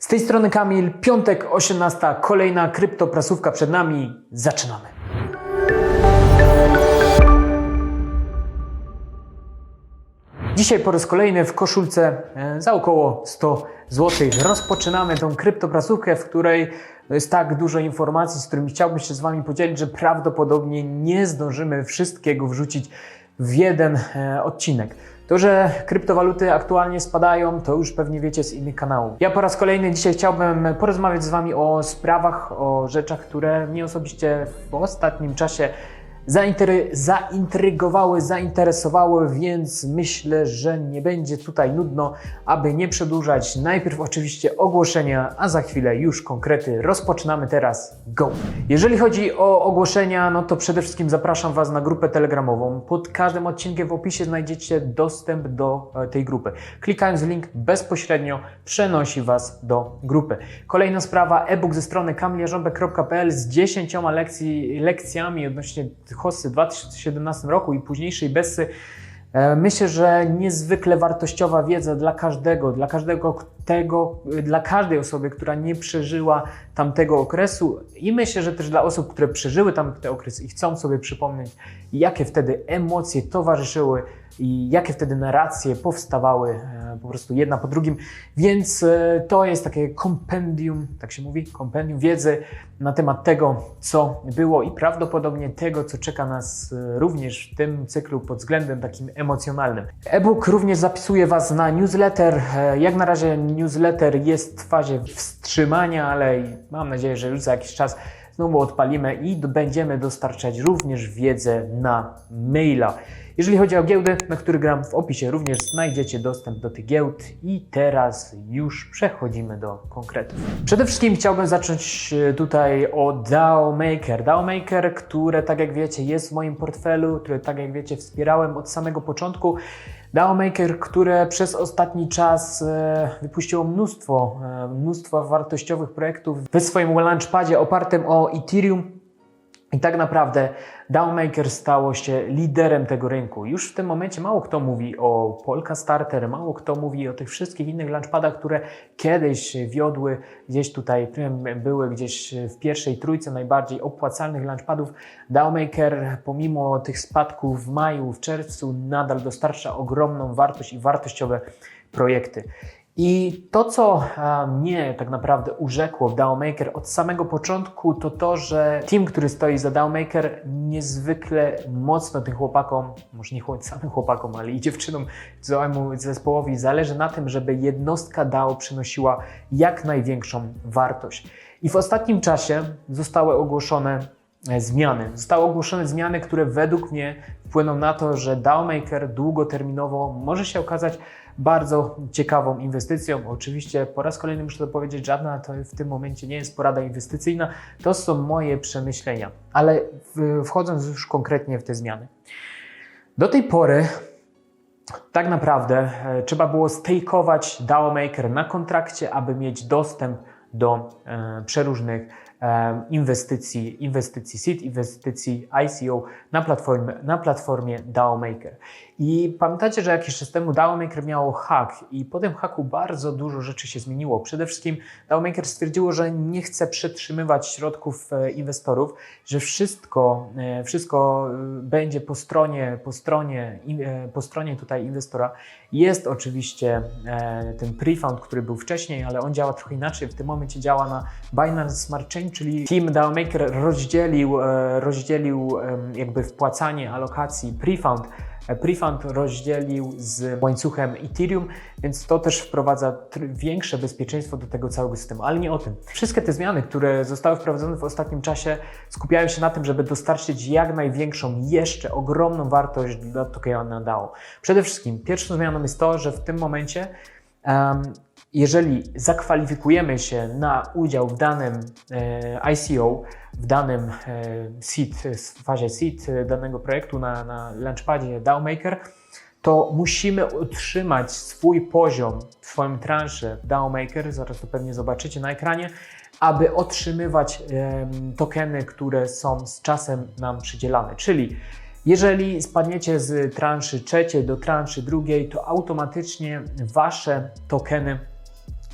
Z tej strony Kamil, piątek 18, kolejna kryptoprasówka przed nami. Zaczynamy. Dzisiaj po raz kolejny w koszulce e, za około 100 zł rozpoczynamy tą kryptoprasówkę, w której jest tak dużo informacji, z którymi chciałbym się z Wami podzielić, że prawdopodobnie nie zdążymy wszystkiego wrzucić w jeden e, odcinek. To, że kryptowaluty aktualnie spadają, to już pewnie wiecie z innych kanałów. Ja po raz kolejny dzisiaj chciałbym porozmawiać z Wami o sprawach, o rzeczach, które mnie osobiście w ostatnim czasie zaintery- zaintrygowały, zainteresowały, więc myślę, że nie będzie tutaj nudno, aby nie przedłużać. Najpierw oczywiście ogłoszenia, a za chwilę już konkrety. Rozpoczynamy teraz. Go! Jeżeli chodzi o ogłoszenia, no to przede wszystkim zapraszam Was na grupę telegramową. Pod każdym odcinkiem w opisie znajdziecie dostęp do e, tej grupy. Klikając w link bezpośrednio przenosi Was do grupy. Kolejna sprawa, e-book ze strony kamiliarząbek.pl z 10 lekcji, lekcjami odnośnie hossy w 2017 roku i późniejszej Bessy. E, Myślę, że niezwykle wartościowa wiedza dla każdego, dla każdego tego, dla każdej osoby, która nie przeżyła tamtego okresu i myślę, że też dla osób, które przeżyły tamten okres i chcą sobie przypomnieć, jakie wtedy emocje towarzyszyły i jakie wtedy narracje powstawały e, po prostu jedna po drugim. Więc e, to jest takie kompendium, tak się mówi, kompendium wiedzy na temat tego, co było i prawdopodobnie tego, co czeka nas e, również w tym cyklu pod względem takim emocjonalnym. E-book również zapisuje Was na newsletter. Jak na razie newsletter jest w fazie wstrzymania, ale mam nadzieję, że już za jakiś czas znowu odpalimy i będziemy dostarczać również wiedzę na maila. Jeżeli chodzi o giełdy, na który gram w opisie, również znajdziecie dostęp do tych giełd i teraz już przechodzimy do konkretów. Przede wszystkim chciałbym zacząć e, tutaj o DAO Maker. DAO Maker, które tak jak wiecie jest w moim portfelu, które tak jak wiecie wspierałem od samego początku. DAO Maker, które przez ostatni czas e, wypuściło mnóstwo, e, mnóstwo wartościowych projektów w swoim launchpadzie opartym o Ethereum. I tak naprawdę DAOmaker stało się liderem tego rynku. Już w tym momencie mało kto mówi o Polka Starter, mało kto mówi o tych wszystkich innych launchpadach, które kiedyś wiodły gdzieś tutaj, były gdzieś w pierwszej trójce najbardziej opłacalnych launchpadów. DAOmaker pomimo tych spadków w maju, w czerwcu nadal dostarcza ogromną wartość i wartościowe projekty. I to, co a, mnie tak naprawdę urzekło w DAOmaker od samego początku, to to, że team, który stoi za DAOmaker, niezwykle mocno tym chłopakom, może nie samym chłopakom, ale i dziewczynom, całemu zespołowi zależy na tym, żeby jednostka DAO przynosiła jak największą wartość. I w ostatnim czasie zostały ogłoszone e, zmiany. Zostały ogłoszone zmiany, które według mnie wpłyną na to, że DAOmaker długoterminowo może się okazać bardzo ciekawą inwestycją. Oczywiście po raz kolejny muszę to powiedzieć, żadna to w tym momencie nie jest porada inwestycyjna, to są moje przemyślenia. Ale wchodząc już konkretnie w te zmiany. Do tej pory tak naprawdę e, trzeba było stakeować DAO Maker na kontrakcie, aby mieć dostęp do e, przeróżnych inwestycji, inwestycji seed, inwestycji ICO na platformie, na platformie DAO Maker. I pamiętacie, że jakiś czas temu DAO Maker miało hack i po tym hacku bardzo dużo rzeczy się zmieniło. Przede wszystkim DAO Maker stwierdziło, że nie chce przetrzymywać środków e, inwestorów, że wszystko, e, wszystko e, będzie po stronie, po stronie, po stronie tutaj inwestora. Jest oczywiście e, ten prefund, który był wcześniej, ale on działa trochę inaczej. W tym momencie działa na Binance Smart Chain, czyli team DAO Maker rozdzielił, e, rozdzielił jakby wpłacanie alokacji prefund Prefund rozdzielił z łańcuchem Ethereum, więc to też wprowadza większe bezpieczeństwo do tego całego systemu, ale nie o tym. Wszystkie te zmiany, które zostały wprowadzone w ostatnim czasie, skupiają się na tym, żeby dostarczyć jak największą, jeszcze ogromną wartość dla tokena DAO. Przede wszystkim pierwszą zmianą jest to, że w tym momencie em, jeżeli zakwalifikujemy się na udział w danym e, ICO, w danym e, seed, w fazie seed danego projektu na, na launchpadzie DAOmaker, to musimy utrzymać swój poziom, swoją transzę DAOmaker, zaraz to pewnie zobaczycie na ekranie, aby otrzymywać tokeny, które są z czasem nam przydzielane. Czyli jeżeli spadniecie z transzy trzeciej do transzy drugiej, to automatycznie wasze tokeny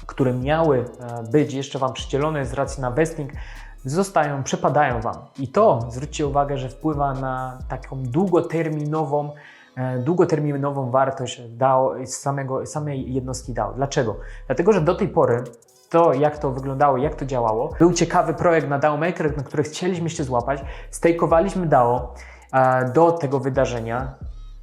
które miały e, być jeszcze Wam przydzielone z racji na vesting, zostają, przepadają Wam. I to, zwróćcie uwagę, że wpływa na taką długoterminową, e, długoterminową wartość DAO, samego, samej jednostki DAO. Dlaczego? Dlatego, że do tej pory to, jak to wyglądało, jak to działało, był ciekawy projekt na DAO Maker, na który chcieliśmy się złapać. Stejkowaliśmy DAO e, do tego wydarzenia.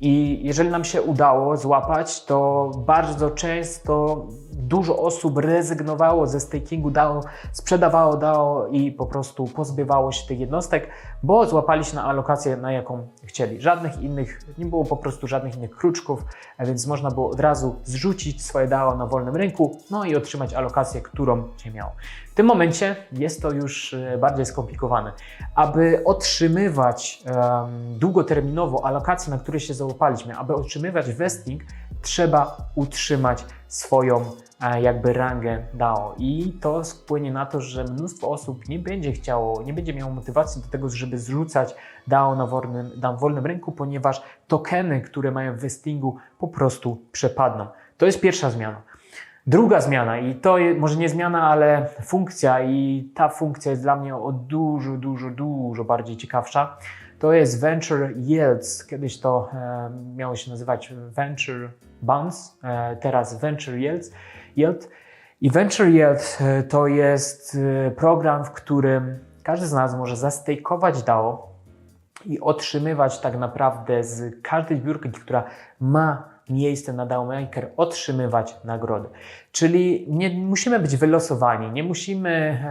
I jeżeli nam się udało złapać, to bardzo często dużo osób rezygnowało ze stakingu DAO, sprzedawało DAO i po prostu pozbywało się tych jednostek, bo złapali się na alokację, na jaką chcieli. Żadnych innych, nie było po prostu żadnych innych kruczków, więc można było od razu zrzucić swoje DAO na wolnym rynku, no i otrzymać alokację, którą się miało. W tym momencie jest to już e, bardziej skomplikowane. Aby otrzymywać um, długoterminowo alokacje, na które się załapaliśmy, aby otrzymywać vesting, trzeba utrzymać swoją e, jakby rangę DAO i to wpłynie na to, że mnóstwo osób nie będzie chciało, nie będzie miało motywacji do tego, żeby zrzucać DAO na wolnym, na wolnym rynku, ponieważ tokeny, które mają w vestingu po prostu przepadną. To jest pierwsza zmiana. Druga zmiana, i to może nie zmiana, ale funkcja, i ta funkcja jest dla mnie o dużo, dużo, dużo bardziej ciekawsza. To jest Venture Yields. Kiedyś to e, miało się nazywać Venture Bonds, e, teraz Venture Yields. Yield. I Venture Yield e, to jest e, program, w którym każdy z nas może zastejkować DAO i otrzymywać tak naprawdę z każdej zbiórki, która ma miejsce na DAO-Maker otrzymywać nagrody. Czyli nie musimy być wylosowani, nie musimy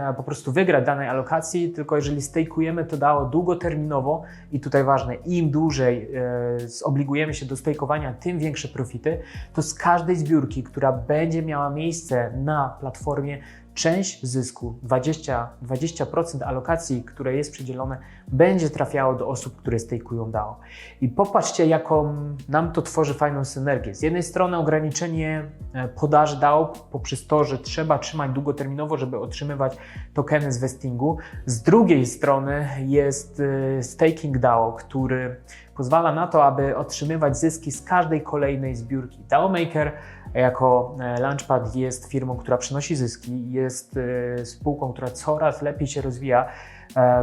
e, po prostu wygrać danej alokacji, tylko jeżeli stejkujemy to DAO długoterminowo i tutaj ważne, im dłużej e, zobligujemy się do stejkowania, tym większe profity, to z każdej zbiórki, która będzie miała miejsce na platformie, część zysku, 20%, 20% alokacji, które jest przydzielone, będzie trafiało do osób, które stejkują DAO. I popatrzcie, jaką nam to tworzy fajną synergię. Z jednej strony ograniczenie e, podaży DAO poprzez to, że trzeba trzymać długoterminowo, żeby otrzymywać tokeny z vestingu. Z drugiej strony jest e, staking DAO, który pozwala na to, aby otrzymywać zyski z każdej kolejnej zbiórki. DAO Maker jako e, Launchpad jest firmą, która przynosi zyski, jest spółką, która coraz lepiej się rozwija,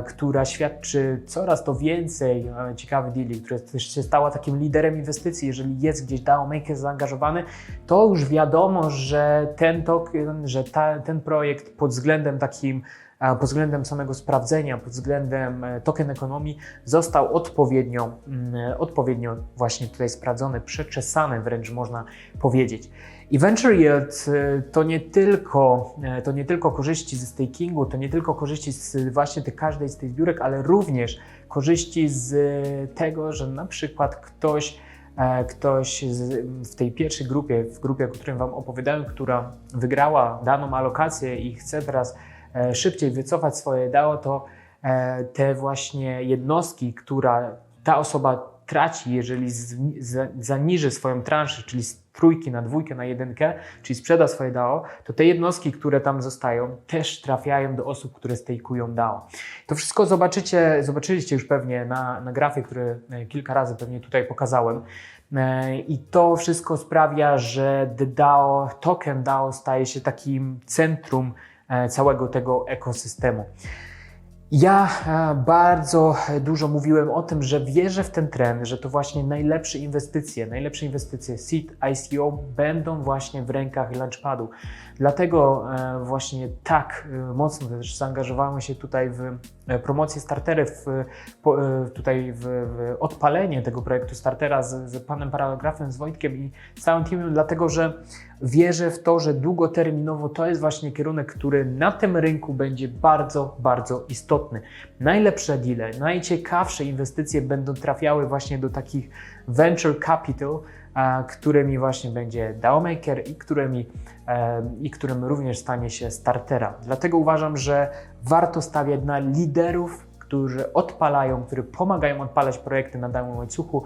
która świadczy coraz to więcej ciekawych deali, która też się stała takim liderem inwestycji. Jeżeli jest gdzieś DAO Maker zaangażowany, to już wiadomo, że ten token, że ta, ten projekt pod względem takim pod względem samego sprawdzenia, pod względem token ekonomii został odpowiednio, mm, odpowiednio właśnie tutaj sprawdzony, przeczesany wręcz można powiedzieć. I venture yield y, to nie tylko, y, to nie tylko korzyści ze stakingu, to nie tylko korzyści z właśnie tych, każdej z tych zbiórek, ale również korzyści z tego, że na przykład ktoś, e, ktoś w tej pierwszej grupie, w grupie, o którym Wam opowiadałem, która wygrała daną alokację i chce teraz e, szybciej wycofać swoje DAO, to e, te właśnie jednostki, która ta osoba traci, jeżeli zaniży swoją transzę, czyli z trójki na dwójkę, na jedynkę, czyli sprzeda swoje DAO, to te jednostki, które tam zostają, też trafiają do osób, które stejkują DAO. To wszystko zobaczycie, zobaczyliście już pewnie na, na grafie, który e, kilka razy pewnie tutaj pokazałem. E, I to wszystko sprawia, że DAO, token DAO staje się takim centrum e, całego tego ekosystemu. Ja e, bardzo dużo mówiłem o tym, że wierzę w ten trend, że to właśnie najlepsze inwestycje, najlepsze inwestycje seed ICO będą właśnie w rękach Launchpadu. Dlatego e, właśnie tak e, mocno też zaangażowałem się tutaj w promocję starterów, tutaj w, w odpalenie tego projektu startera z, z panem paragrafem, z Wojtkiem i całym teamem, dlatego że wierzę w to, że długoterminowo to jest właśnie kierunek, który na tym rynku będzie bardzo, bardzo istotny. Najlepsze deale, najciekawsze inwestycje będą trafiały właśnie do takich venture capital, którymi właśnie będzie DAOmaker i którymi, i którym również stanie się startera. Dlatego uważam, że warto stawiać na liderów którzy odpalają, którzy pomagają odpalać projekty na danym łańcuchu.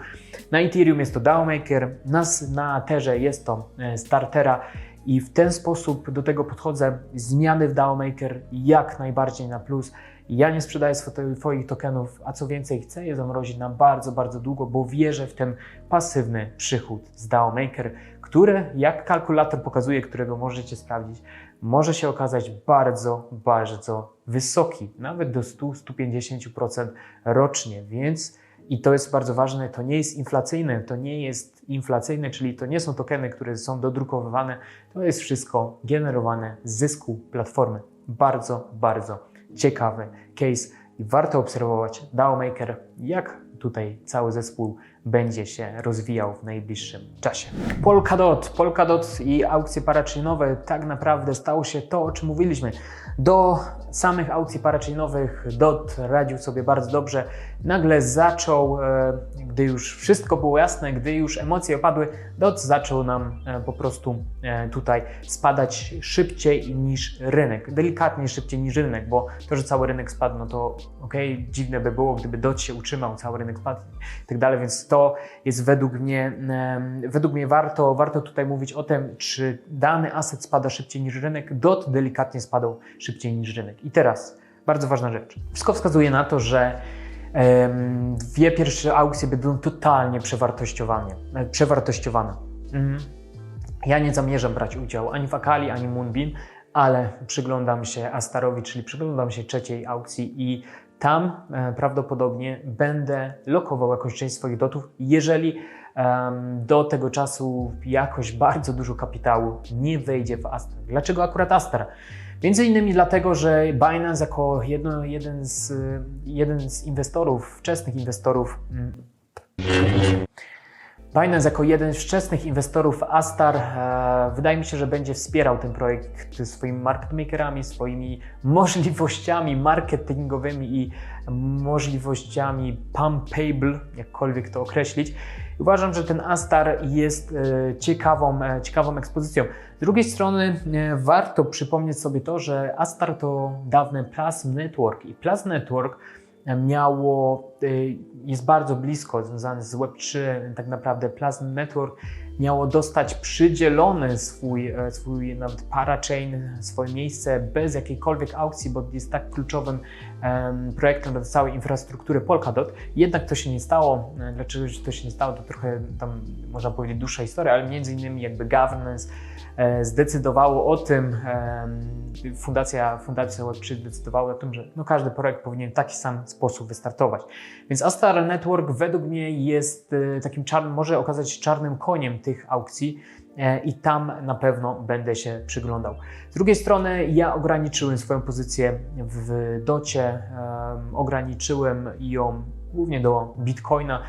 Na Ethereum jest to DAOmaker, na, na Terze jest to e, Startera i w ten sposób do tego podchodzę. Zmiany w DAOmaker jak najbardziej na plus. Ja nie sprzedaję swoich tokenów, a co więcej, chcę je zamrozić na bardzo, bardzo długo, bo wierzę w ten pasywny przychód z DAOmaker, który, jak kalkulator pokazuje, którego możecie sprawdzić, może się okazać bardzo, bardzo wysoki, nawet do 100-150% rocznie, więc i to jest bardzo ważne, to nie jest inflacyjne, to nie jest inflacyjne, czyli to nie są tokeny, które są dodrukowywane, to jest wszystko generowane z zysku platformy. Bardzo, bardzo ciekawy case i warto obserwować DAO Maker, jak tutaj cały zespół będzie się rozwijał w najbliższym czasie. Polkadot, Polkadot i aukcje parachainowe tak naprawdę stało się to, o czym mówiliśmy. Do samych aukcji parachainowych DOT radził sobie bardzo dobrze. Nagle zaczął, e, gdy już wszystko było jasne, gdy już emocje opadły, DOT zaczął nam e, po prostu e, tutaj spadać szybciej niż rynek. Delikatnie szybciej niż rynek, bo to, że cały rynek spadł, no to ok, dziwne by było, gdyby DOT się utrzymał, cały rynek spadł i tak dalej, więc to jest według mnie, według mnie warto, warto tutaj mówić o tym, czy dany aset spada szybciej niż rynek. DOT delikatnie spadał szybciej niż rynek. I teraz bardzo ważna rzecz. Wszystko wskazuje na to, że dwie pierwsze aukcje będą totalnie przewartościowane. e, przewartościowane. Mhm. Ja nie zamierzam brać udziału ani w Akali, ani Moonbeam, ale przyglądam się Astarowi, czyli przyglądam się trzeciej aukcji i tam e, prawdopodobnie będę lokował jakąś część swoich dotów, jeżeli do tego czasu jakoś bardzo dużo kapitału nie wejdzie w Astar. Dlaczego akurat Astar? Między innymi dlatego, że Binance jako jedno, jeden, z, jeden z inwestorów, wczesnych inwestorów, mm, Binance jako jeden z wczesnych inwestorów Astar e, wydaje mi się, że będzie wspierał ten projekt swoimi market makerami, swoimi możliwościami marketingowymi i możliwościami pumpable, jakkolwiek to określić. Uważam, że ten Astar jest e, ciekawą, e, ciekawą ekspozycją. Z drugiej strony e, warto przypomnieć sobie to, że Astar to dawne Plasm Network i Plasm Network miało, y, jest bardzo blisko związane z Web3, tak naprawdę Plasm Network miało dostać przydzielony swój, e, swój nawet parachain, swoje miejsce bez jakiejkolwiek aukcji, bo jest tak kluczowym em, projektem dla całej infrastruktury Polkadot. Jednak to się nie stało. Dlaczego to się nie stało, to trochę tam można powiedzieć dłuższa historia, ale między innymi jakby governance zdecydowało o tym, fundacja, fundacja Web3 zdecydowała o tym, że no każdy projekt powinien w taki sam sposób wystartować. Więc Astar Network według mnie jest e, takim czarnym, może okazać się czarnym koniem tych aukcji e, i tam na pewno będę się przyglądał. Z drugiej strony ja ograniczyłem swoją pozycję w docie, em, ograniczyłem ją głównie do Bitcoina,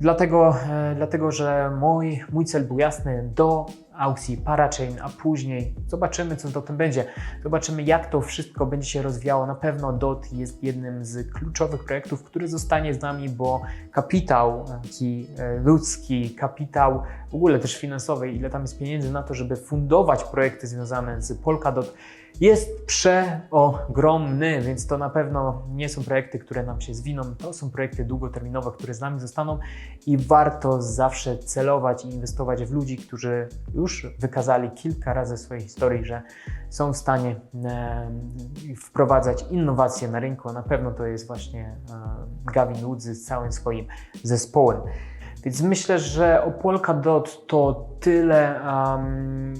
dlatego, e, dlatego że mój, mój cel był jasny do aukcji Parachain, a później zobaczymy, co to tym będzie. Zobaczymy, jak to wszystko będzie się rozwijało. Na pewno DOT jest jednym z kluczowych projektów, który zostanie z nami, bo kapitał taki e, ludzki, kapitał w ogóle też finansowy, ile tam jest pieniędzy na to, żeby fundować projekty związane z Polkadot, jest przeogromny, więc to na pewno nie są projekty, które nam się zwiną, to są projekty długoterminowe, które z nami zostaną i warto zawsze celować i inwestować w ludzi, którzy już wykazali kilka razy w swojej historii, że są w stanie wprowadzać innowacje na rynku. Na pewno to jest właśnie e, Gavin Woods z całym swoim zespołem. Więc myślę, że o Polkadot to tyle. Um,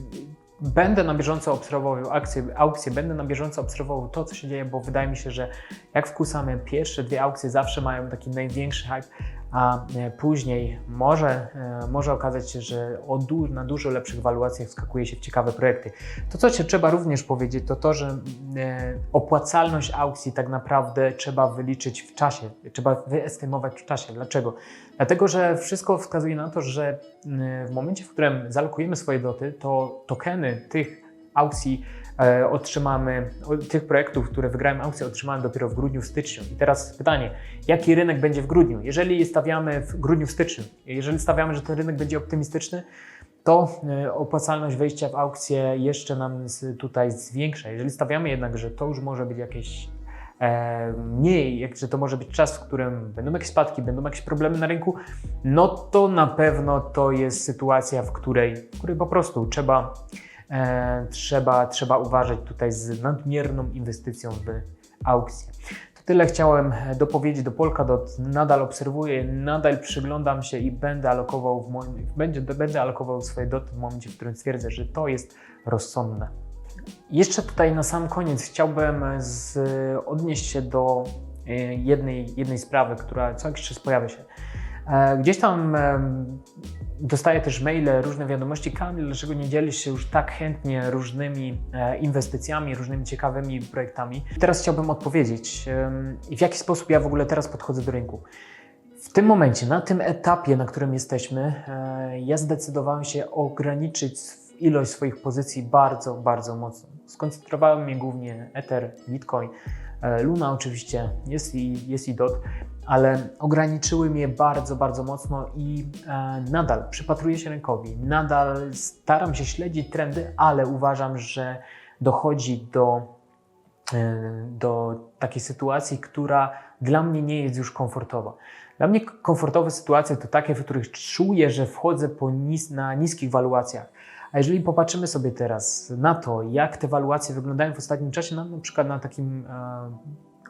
będę na bieżąco obserwował akcje, aukcje, będę na bieżąco obserwował to, co się dzieje, bo wydaje mi się, że jak wkusamy pierwsze dwie aukcje zawsze mają taki największy hype, a e, później może, e, może okazać się, że na dużo lepszych waluacjach wskakuje się w ciekawe projekty. To, co się trzeba również powiedzieć, to to, że e, opłacalność aukcji tak naprawdę trzeba wyliczyć w czasie, trzeba wyestymować w czasie. Dlaczego? Dlatego, że wszystko wskazuje na to, że w momencie, w którym zalokujemy swoje doty, to tokeny tych aukcji e, otrzymamy, tych projektów, które wygrałem aukcję, otrzymałem dopiero w grudniu, w styczniu. I teraz pytanie, jaki rynek będzie w grudniu? Jeżeli stawiamy w grudniu, w styczniu, jeżeli stawiamy, że ten rynek będzie optymistyczny, to e, opłacalność wejścia w aukcję jeszcze nam tutaj zwiększa. Jeżeli stawiamy jednak, że to już może być jakieś e, mniej, że to może być czas, w którym będą jakieś spadki, będą jakieś problemy na rynku, no to na pewno to jest sytuacja, w której, w której po prostu trzeba, trzeba, trzeba uważać tutaj z nadmierną inwestycją w aukcję. To tyle chciałem e, dopowiedzieć do Polkadot. Nadal obserwuję, nadal przyglądam się i będę alokował, w moim, będzie, będę alokował swoje doty w momencie, w którym stwierdzę, że to jest rozsądne. Jeszcze tutaj na sam koniec chciałbym z, odnieść się do e, jednej, jednej sprawy, która co jakiś czas pojawia się. E, Gdzieś tam dostaję też maile, różne wiadomości. Kamil, dlaczego nie dzielisz się już tak chętnie różnymi e, inwestycjami, różnymi ciekawymi projektami? Teraz chciałbym odpowiedzieć, w jaki sposób ja w ogóle teraz podchodzę do rynku. W tym momencie, na tym etapie, na którym jesteśmy, e, ja zdecydowałem się ograniczyć ilość swoich pozycji bardzo, bardzo mocno. Skoncentrowałem mnie głównie Ether, Bitcoin, Luna oczywiście, jest i, jest i DOT, ale ograniczyły mnie bardzo, bardzo mocno i e, nadal przypatruję się rynkowi, nadal staram się śledzić trendy, ale uważam, że dochodzi do e, do takiej sytuacji, która dla mnie nie jest już komfortowa. Dla mnie komfortowe sytuacje to takie, w których czuję, że wchodzę nis na niskich waluacjach. A jeżeli popatrzymy sobie teraz na to, jak te waluacje wyglądają w ostatnim czasie, na, na przykład na takim e,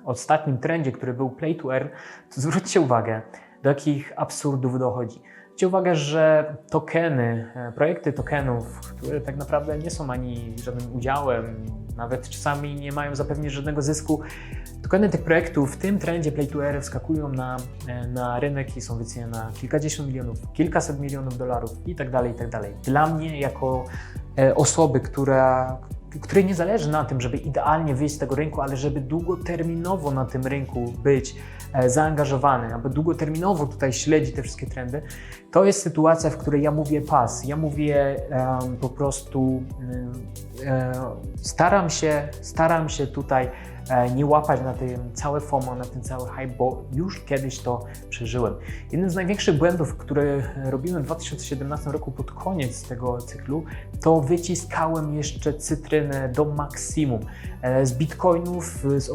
ostatnim trendzie, który był play to earn, to zwróćcie uwagę, do jakich absurdów dochodzi. Zwróćcie uwagę, że tokeny, e, projekty tokenów, które tak naprawdę nie są ani żadnym udziałem, nawet czasami nie mają zapewnić żadnego zysku, Tokeny tych projektów w tym trendzie Play to Earn wskakują na, e, na rynek i są wyceniane na kilkadziesiąt milionów, kilkaset milionów dolarów i tak dalej, i tak dalej. Dla mnie, jako e, osoby, która, której nie zależy na tym, żeby idealnie wyjść z tego rynku, ale żeby długoterminowo na tym rynku być e, zaangażowany, aby długoterminowo tutaj śledzić te wszystkie trendy, to jest sytuacja, w której ja mówię pas. Ja mówię em, po prostu, em, e, staram się, staram się tutaj nie łapać na tym całe FOMO, na tym cały hype, bo już kiedyś to przeżyłem. Jeden z największych błędów, które robiłem w 2017 roku pod koniec tego cyklu, to wyciskałem jeszcze cytrynę do maksimum. E, Z bitcoinów, z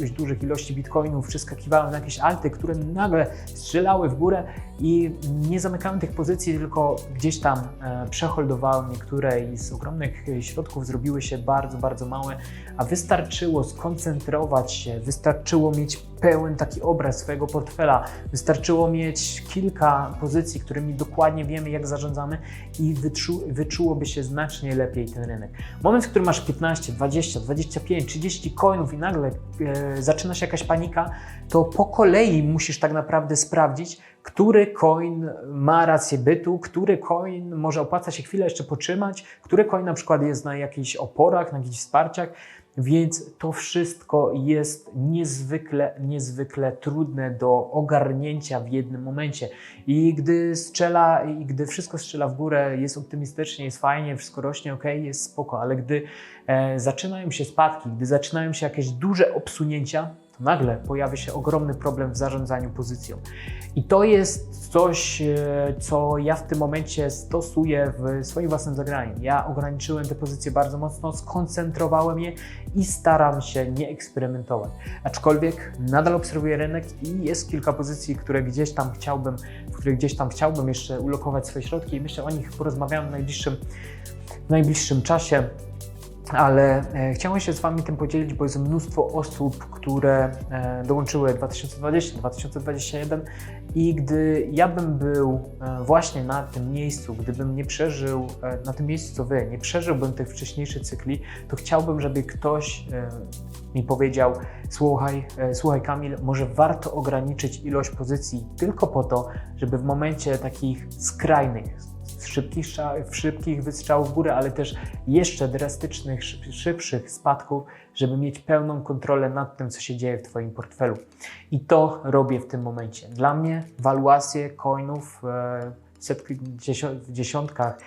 dość dużych ilości bitcoinów, przeskakiwałem na jakieś alty, które nagle strzelały w górę i nie zamykałem tych pozycji, tylko gdzieś tam e, przeholdowałem niektóre i z ogromnych e, środków zrobiły się bardzo, bardzo małe, a wystarczyło skoncentrować się, wystarczyło mieć pełen taki obraz swojego portfela, wystarczyło mieć kilka pozycji, którymi dokładnie wiemy, jak zarządzamy i wyczu, wyczułoby się znacznie lepiej ten rynek. Moment, w którym masz 15, 20, 25, 30 coinów i nagle e, zaczyna się jakaś panika, to po kolei musisz tak naprawdę sprawdzić, który coin ma rację bytu, który coin może opłaca się chwilę jeszcze potrzymać, który coin na przykład jest na jakichś oporach, na jakichś wsparciach, więc to wszystko jest niezwykle, niezwykle trudne do ogarnięcia w jednym momencie. I gdy strzela, i gdy wszystko strzela w górę, jest optymistycznie, jest fajnie, wszystko rośnie, ok, jest spoko, ale gdy e, zaczynają się spadki, gdy zaczynają się jakieś duże obsunięcia, to nagle pojawia się ogromny problem w zarządzaniu pozycją. I to jest coś, e, co ja w tym momencie stosuję w swoim własnym zagraniu. Ja ograniczyłem te pozycje bardzo mocno, skoncentrowałem je i staram się nie eksperymentować. Aczkolwiek nadal obserwuję rynek i jest kilka pozycji, które gdzieś tam chciałbym, w których gdzieś tam chciałbym jeszcze ulokować swoje środki i myślę o nich porozmawiamy w najbliższym, w najbliższym czasie ale e, chciałem się z Wami tym podzielić, bo jest mnóstwo osób, które e, dołączyły 2020, 2021 i gdy ja bym był e, właśnie na tym miejscu, gdybym nie przeżył, na tym miejscu co Wy, nie przeżyłbym tych wcześniejszych cykli, to chciałbym, żeby ktoś mi powiedział, słuchaj, słuchaj Kamil, może warto ograniczyć ilość pozycji tylko po to, żeby w momencie takich skrajnych, szybkich, szybkich wystrzałów w górę, ale też jeszcze drastycznych, szyb- szybszych spadków, żeby mieć pełną kontrolę nad tym, co się dzieje w Twoim portfelu. I to robię w tym momencie. Dla mnie waluacje coinów e, setki, w dziesiątkach,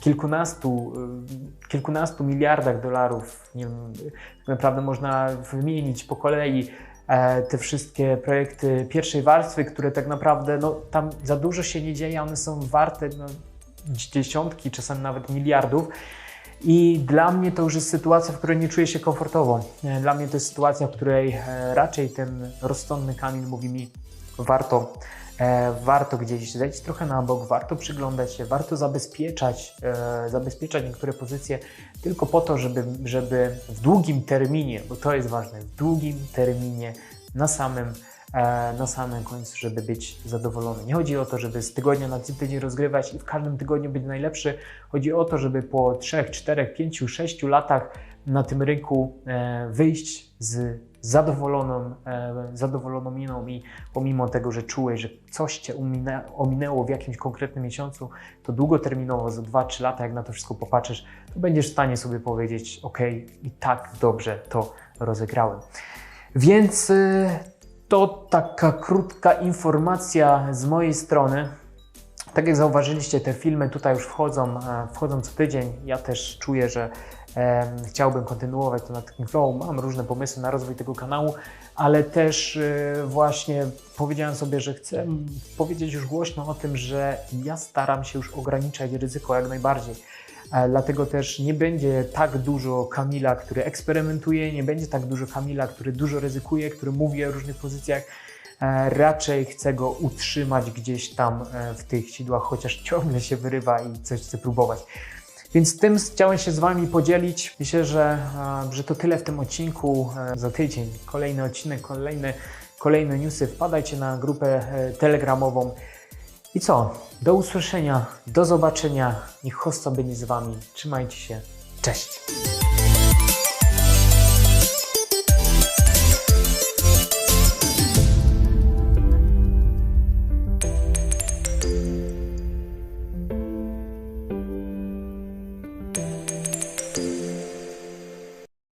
kilkunastu, y, kilkunastu miliardach dolarów, nie wiem, tak naprawdę można wymienić po kolei e, te wszystkie projekty pierwszej warstwy, które tak naprawdę, no tam za dużo się nie dzieje, one są warte no, dziesiątki, czasem nawet miliardów. I dla mnie to już jest sytuacja, w której nie czuję się komfortowo. E, Dla mnie to jest sytuacja, w której e, raczej ten rozsądny Kamil mówi mi, warto, e, warto gdzieś zejść trochę na bok, warto przyglądać się, warto zabezpieczać, zabezpieczać niektóre pozycje tylko po to, żeby, żeby w długim terminie, bo to jest ważne, w długim terminie na samym na samym końcu, żeby być zadowolony. Nie chodzi o to, żeby z tygodnia na tydzień rozgrywać i w każdym tygodniu być najlepszy. Chodzi o to, żeby po 3, 4, 5, 6 latach na tym rynku e, wyjść z zadowoloną, e, zadowoloną miną i pomimo tego, że czułeś, że coś Cię ominęło w jakimś konkretnym miesiącu, to długoterminowo, za 2-3 lata, jak na to wszystko popatrzysz, to będziesz w stanie sobie powiedzieć, ok, i tak dobrze to rozegrałem. Więc y, to taka krótka informacja z mojej strony. Tak jak zauważyliście, te filmy tutaj już wchodzą, e, wchodzą co tydzień. Ja też czuję, że em, chciałbym kontynuować to na takim flow. Mam różne pomysły na rozwój tego kanału, ale też e, właśnie powiedziałem sobie, że chcę powiedzieć już głośno o tym, że ja staram się już ograniczać ryzyko jak najbardziej. Dlatego też nie będzie tak dużo Kamila, który eksperymentuje, nie będzie tak dużo Kamila, który dużo ryzykuje, który mówi o różnych pozycjach. E, Raczej chcę go utrzymać gdzieś tam e, w tych sidłach, chociaż ciągle się wyrywa i coś chce próbować. Więc tym chciałem się z Wami podzielić. Myślę, że, e, że to tyle w tym odcinku. Za tydzień kolejny odcinek, kolejne, kolejne newsy. Wpadajcie na grupę telegramową. I co? Do usłyszenia, do zobaczenia. Niech host będzie z Wami. Trzymajcie się. Cześć!